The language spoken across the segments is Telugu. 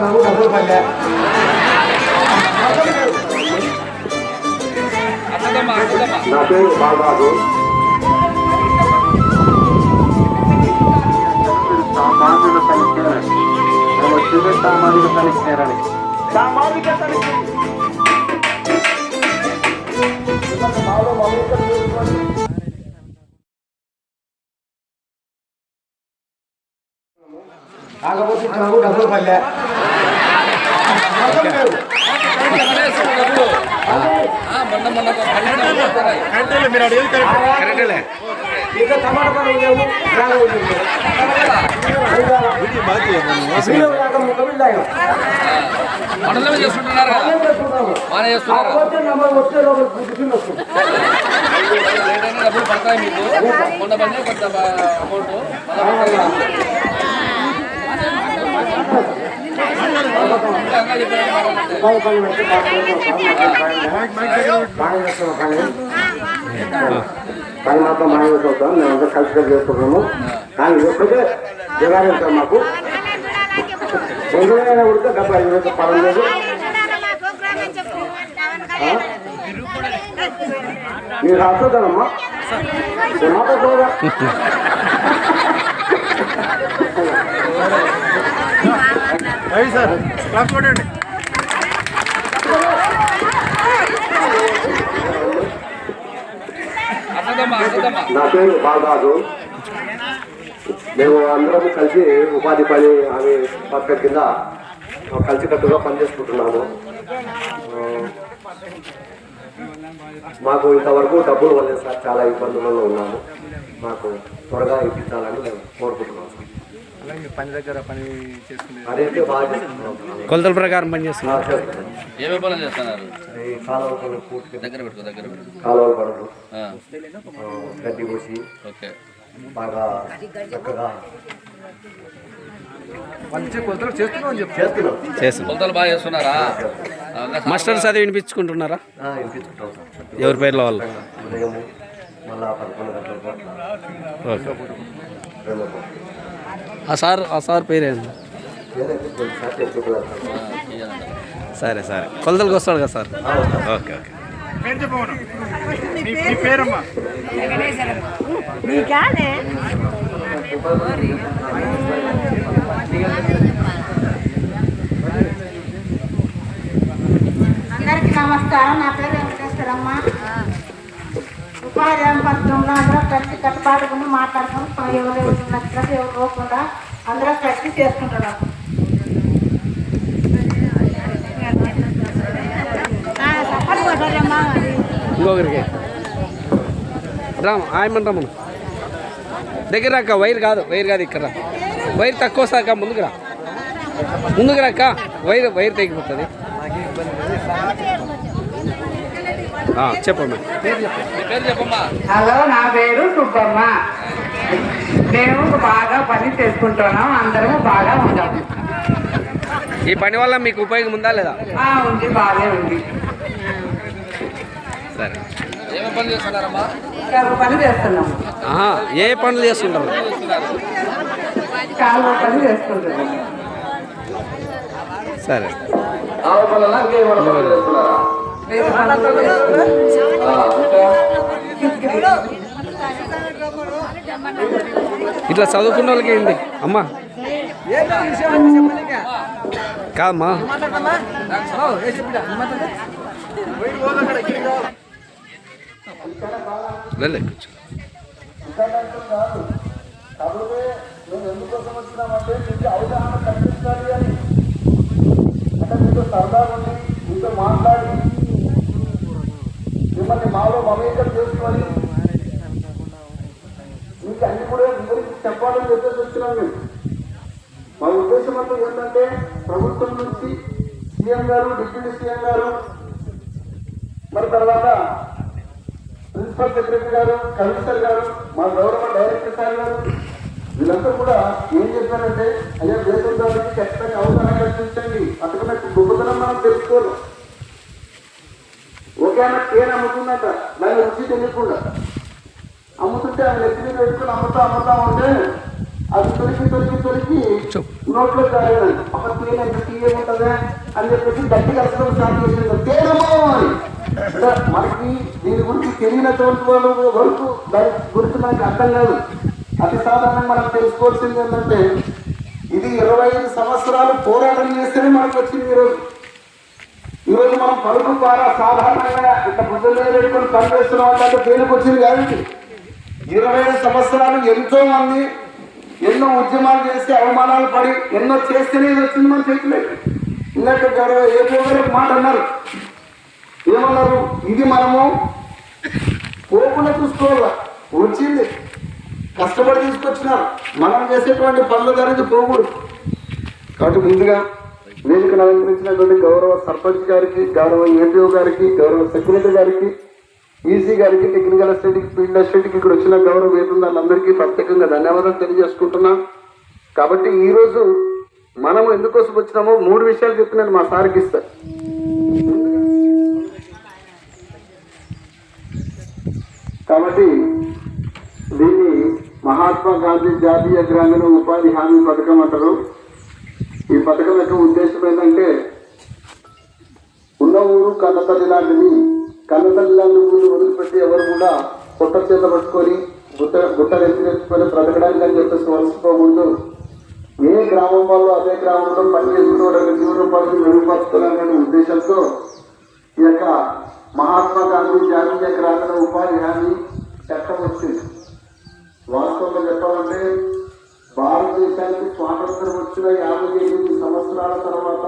నాకు డబ్బులు పడలే నా పేరు బాలరాజు సామాజిక తనిఖీ మేము వచ్చేది సామాజిక తనిఖీ సామాజిక తనిఖీ కాకపోతే నాకు డబ్బులు కరెక్టేలే ఇంకా టమాటా పనులు లేవు ఆయన. మండలం చేసుకుంటున్నారు? బాగానే చేస్తున్నారు వచ్చే లోపల డబ్బులు పడతాయి మీకు. కొంత పడినా కొంత అమౌంట్ పని పెట్టి బాగా చేస్తాం. మాత్రం మనం చూద్దాం మేమంతా కలిసి కలిసి చేసుకుంటున్నాము కానీ ఇది ఒక్కటే జగారించాం మాకు బొంగులైనా ఉడితే డెబ్బై ఐదు వేలు లేదు మీరు మాట్లాడుకోగా అర్థమా అర్థమా నా పేరు బాలరాజు. మేము అందరం కలిసి ఉపాధి పని అనే పథకం కింద కలిసికట్టుగా పనిచేసుకుంటున్నాము. మాకు ఇంతవరకు డబ్బులు వల్లే సార్ చాలా ఇబ్బందులలో ఉన్నాము. మాకు త్వరగా ఇప్పించాలని మేము కోరుకుంటున్నాం. పని దగ్గర పని చేసుకునే అదైతే బాగా చేస్తున్నాం. సార్. కొలతల ప్రకారం పనిచేస్తున్నారు చేస్తున్నాం. ఏమేమి పనులు చేస్తున్నారు? ఈ కాలువ పనులు పూర్తిగా దగ్గర పెట్టుకో దగ్గర పెట్టుకో. కాలువల పనులు. ఆ, ఆ, గడ్డి పోసి ఓకే. బాగా చక్కగా మంచి కొలతలు బాగా చేస్తున్నారా? ఆ, ఇంకా మాస్టర్ చదివి వినిపించుకుంటున్నారా? ఆ, వినిపించుకుంటాం సార్. ఎవరి పేర్ల వాళ్ళు మళ్ళా పదకొండు గంటల పట్ల సార్ ఆ సార్ కొంచెం సార్ సార్. కొలతలకు వస్తాడు కదా సార్? Okay okay. అందరికీ నమస్కారం. నా పేరు వెంకటేశ్వరమ్మ. పథకంలో అందరూ కలిసి కట్టుబాటుకుని మాట్లాడుకుని ఎవరు ఎవరు నచ్చినట్టు ఎవరు పోకుండా అందరూ కలిసి చేసుకుంటున్నాం. సపోర్ట్ కొట్టారమ్మా మరి ఇంకొకరికి. రామ్ రమ్మను. దగ్గర అక్క వైర్ కాదు వైర్ కాదు ఇక్కడ. వైర్ తక్కువ సాక ముందుకు రా. ముందుకు రాక్క వైర్ వైర్ తెగిపోతుంది. చెప్పమ్మా. మీ పేరు చెప్పమ్మా. హలో నా పేరు సుబ్బమ్మ. మేము బాగా పని చేసుకుంటున్నాం అందరము బాగా ఉంటాము ఈ పని వల్ల మీకు ఉపయోగం ఉందా లేదా? ఆ, ఉంది బాగా ఉంది. సరే. పని చేస్తున్నాము ఏ పనులు చేస్తుంటారు? కాలువ పని చేసుకుంటున్నాము సరే. ఇట్లా చదువుకున్న వాళ్ళకి ఏంటి అమ్మా. కాదమ్మా. వెళ్ళే. కూర్చో కాకపోతే ఎందుకోసం మీకు అవగాహన అని అంటే సరదా ఉండి మీతో మాట్లాడి మిమ్మల్ని మాలో మమేకం చేసుకొని మీకు అన్ని కూడా వివరించి చెప్పాలని చెప్పేసి వచ్చినాం మేము. మా ఉద్దేశం అంతా ఏంటంటే ప్రభుత్వం నుంచి సీఎం గారు డిప్యూటీ సీఎం గారు మరి తర్వాత ప్రిన్సిపల్ సెక్రటరీ గారు కమిషనర్ గారు మా గౌరవ డైరెక్టర్ సార్ గారు వీళ్ళంతా కూడా ఏం చెప్పారంటే అయ్యా దేశందానికి ఖచ్చితంగా అవసరం కల్పించండి. అటుకున్న గొప్పతనం మనం తెలుసుకోవాలి. ఒకే ఆమె తేనె అమ్ముతుందంట. దాని రుచి తెలియకుండా అమ్ముతుంటే ఆమె నెత్తి మీద పెట్టుకుని అమ్ముతా అమ్ముతా ఉంటే అది తొలికి తొలికి తొలికి నోట్లో జారేది ఒక తేనె ఎంత తీయకుంటుందా అని చెప్పేసి గట్టిగా అసలు స్టార్ట్ చేసింది. తేనెమో అని. మనకి దీని గురించి తెలియనటువంటి వాళ్ళు వరకు దాని గురించి మనకి అర్థం కాదు. అతి సాధారణంగా మనం తెలుసుకోవాల్సింది ఏంటంటే ఇది ఇరవై ఐదు సంవత్సరాలు పోరాటం చేస్తేనే మనకు వచ్చింది ఈరోజు ఈరోజు మనం పలుకు ద్వారా సాధారణంగా ఇంత బుద్ధులు పెట్టుకొని పనిచేస్తున్నాం అంటే దేనికి వచ్చింది కాదు ఇరవై ఐదు సంవత్సరాలు ఎంతో మంది ఎన్నో ఉద్యమాలు చేసి అవమానాలు పడి ఎన్నో చేస్తేనే వచ్చింది మన చేతిలోకి ఇందాక గౌరవ ఏ గారు మాట అన్నారు? ఏమన్నారు? ఇది మనము పోకుండా చూసుకోవాలా? వచ్చింది. కష్టపడి తీసుకొచ్చినారు. మనం చేసేటువంటి పనుల గురించి పోకూడదు. కాబట్టి ముందుగా వేదికను అలంకరించినటువంటి గౌరవ సర్పంచ్ గారికి గౌరవ ఏపీఓ గారికి గౌరవ సెక్రటరీ గారికి ఈసీ గారికి టెక్నికల్ అసిస్టెంట్కి ఫీల్డ్ అసిస్టెంట్కి ఇక్కడ వచ్చిన గౌరవ వేతనాలందరికీ ప్రత్యేకంగా ధన్యవాదాలు తెలియజేసుకుంటున్నాం. కాబట్టి ఈరోజు మనం మనము ఎందుకోసం వచ్చినామో మూడు విషయాలు చెప్పి నేను మా సార్కి ఇస్తా. కాబట్టి దీన్ని మహాత్మా గాంధీ జాతీయ గ్రామీణ ఉపాధి హామీ పథకం అంటారు. పథకం యొక్క ఉద్దేశం ఏంటంటే ఉన్న ఊరు కన్నతల్లి లాంటిది కన్నతల్లి లాంటి ఊరు వదిలిపెట్టి ఎవరు కూడా కొత్త చేత పట్టుకొని గుట్ట గుట్ట ఎత్తి బ్రతకడానికి అని చెప్పేసి వలసిపోకూడదు ఏ గ్రామం వాళ్ళు అదే గ్రామంలో పని చేసుకోవడానికి జీవనోపాధిని మెరుగుపరచుకోవాలనే ఉద్దేశంతో ఈ యొక్క మహాత్మా గాంధీ జాతీయ గ్రామీణ ఉపాధి హామీ చట్టం వచ్చింది. వాస్తవంగా చెప్పాలంటే భారతదేశానికి స్వాతంత్రం వచ్చిన యాభై ఎనిమిది సంవత్సరాల తర్వాత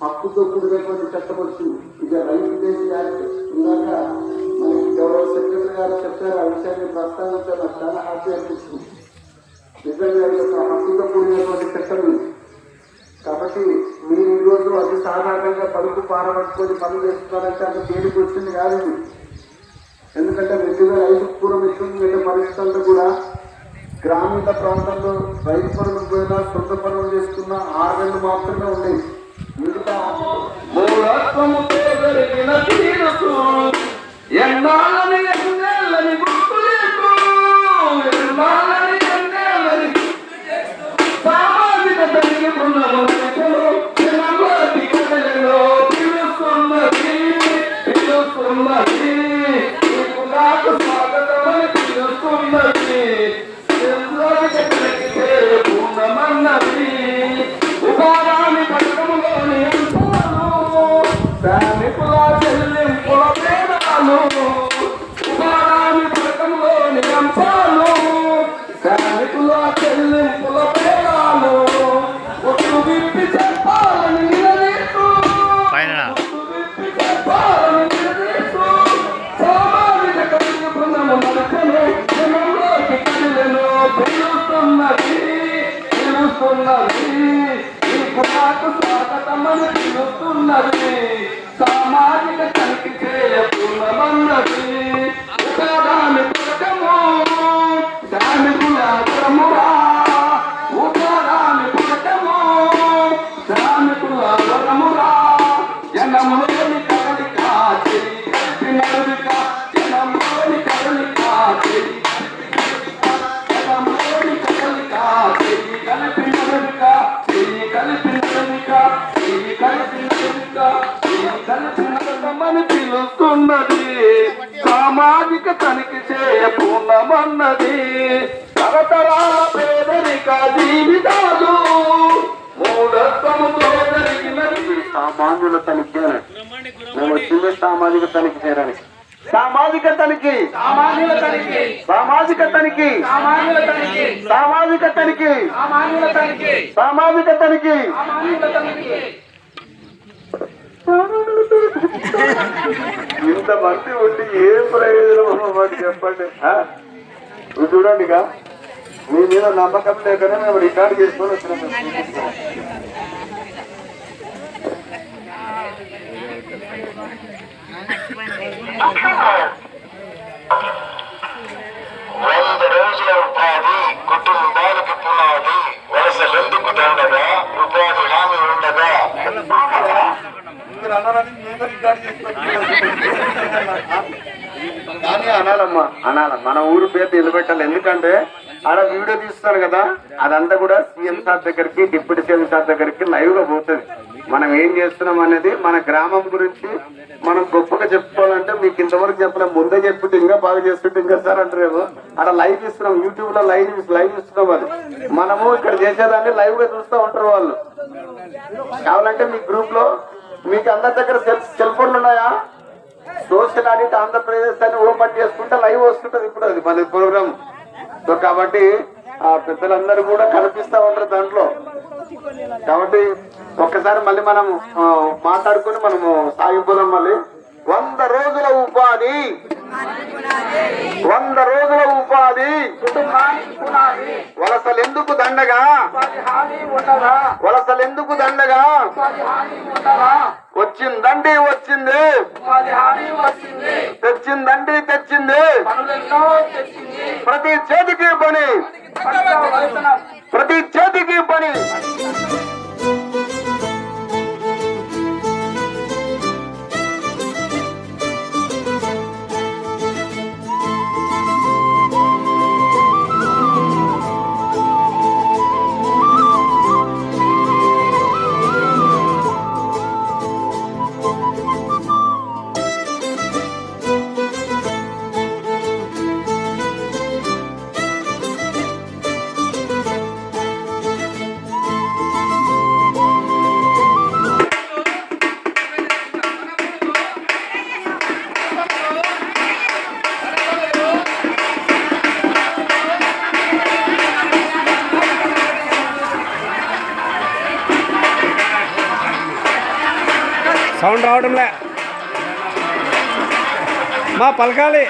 హక్కుతో కూడినటువంటి చట్టం వచ్చింది ఇక రైతు దేశ యాక్ట్ ఇందాక మనకి గౌరవ సెక్రటరీ గారు చెప్పారు ఆ విషయాన్ని ప్రస్తావించారు నాకు చాలా హ్యాపీ అనిపిస్తుంది. నిజంగా ఇది ఒక హక్కుతో కూడినటువంటి చట్టం కాబట్టి మీరు ఈరోజు అది సాధారణంగా పలుకు పారబట్టుకొని పనులు చేస్తున్నారంటే అంత తేలికి వచ్చింది కాదు ఎందుకంటే రెండు వేల ఐదు పూర్వం ఇటువంటి వెళ్ళే పరిస్థితుల్లో కూడా గ్రామీణ ప్రాంతంలో రైతు పనులు పోయినా సొంత పనులు చేసుకున్న ఆరు మాత్రమే ఉండేవి మిగతా మూఢత్వముతో జరిగిన నీకు స్వాగతమని పిలుస్తున్నది. సామాజిక తనిఖీ చేయకున్నమన్నది దాని పథకము శ్రామికుల వరమురా సామాజిక తనిఖీ చేయకున్నమన్నది తరతరాల పేదరిక జీవితాలు మూఢత్వముతో సామాన్యుల తనిఖీ అని. మేము వచ్చిందే సామాజిక తనిఖీ చేయడానికి. సామాజిక తనిఖీ. సామాన్యుల తనిఖీ. సామాజిక తనిఖీ. సామాన్యుల తనిఖీ. సామాజిక తనిఖీ. సామాన్యుల తనిఖీ. సామాజిక తనిఖీ. ఇంత మంది ఉండి ఏ ప్రయోజనం మాకు చెప్పండి? ఆ? చూడండి ఇక. మీ మీద నమ్మకం లేకనే మేము రికార్డు చేసుకొని వచ్చినాం. వంద రోజుల ఉపాధి కుటుంబాలకు పునాది. వలసలెందుకు దండగా ఉపాధి హామీ ఉండగా. మీరు మేము రికార్డ్ కానీ అనాలమ్మా అనాల. మన ఊరు పేరు నిలబెట్టాలి. ఎందుకంటే ఆడ వీడియో తీస్తాను కదా అదంతా కూడా సీఎం సార్ దగ్గరికి డిప్యూటీ సీఎం సార్ దగ్గరికి లైవ్గా పోతుంది. మనం ఏం చేస్తున్నాం అనేది మన గ్రామం గురించి మనం గొప్పగా చెప్పుకోవాలంటే మీకు ఇంతవరకు చెప్పలేం. ముందే చెప్పుంటే ఇంకా బాగా చేస్తుంటే ఇంకా సార్ అంటారు అక్కడ లైవ్ ఇస్తున్నాం యూట్యూబ్లో లైవ్ లైవ్ ఇస్తున్నాం అది. మనము ఇక్కడ చేసేదాన్ని లైవ్గా చూస్తూ ఉంటారు వాళ్ళు. కావాలంటే మీ గ్రూప్లో మీకు అందరి దగ్గర సెల్ సెల్ ఫోన్లు ఉన్నాయా? సోషల్ ఆడిట్ ఆంధ్రప్రదేశ్ అని ఓపెన్ చేసుకుంటే లైవ్ వస్తుంటది ఇప్పుడు అది మన ప్రోగ్రామ్ సో కాబట్టి ఆ పెద్దలందరూ కూడా కనిపిస్తా ఉంటారు దాంట్లో. కాబట్టి ఒక్కసారి మళ్ళీ మనం మాట్లాడుకుని మనము సాగిపోదాం మళ్ళీ. వంద రోజుల ఉపాధి. వంద రోజులు ఉపాధి వలసలెందుకు దండగా? వలసలెందుకు దండగా? వచ్చిందండి వచ్చింది. తెచ్చిందండి తెచ్చింది. ప్రతి చేతికి పని. ప్రతి చేతికి పని. రావడంలే. మా పలకాలి.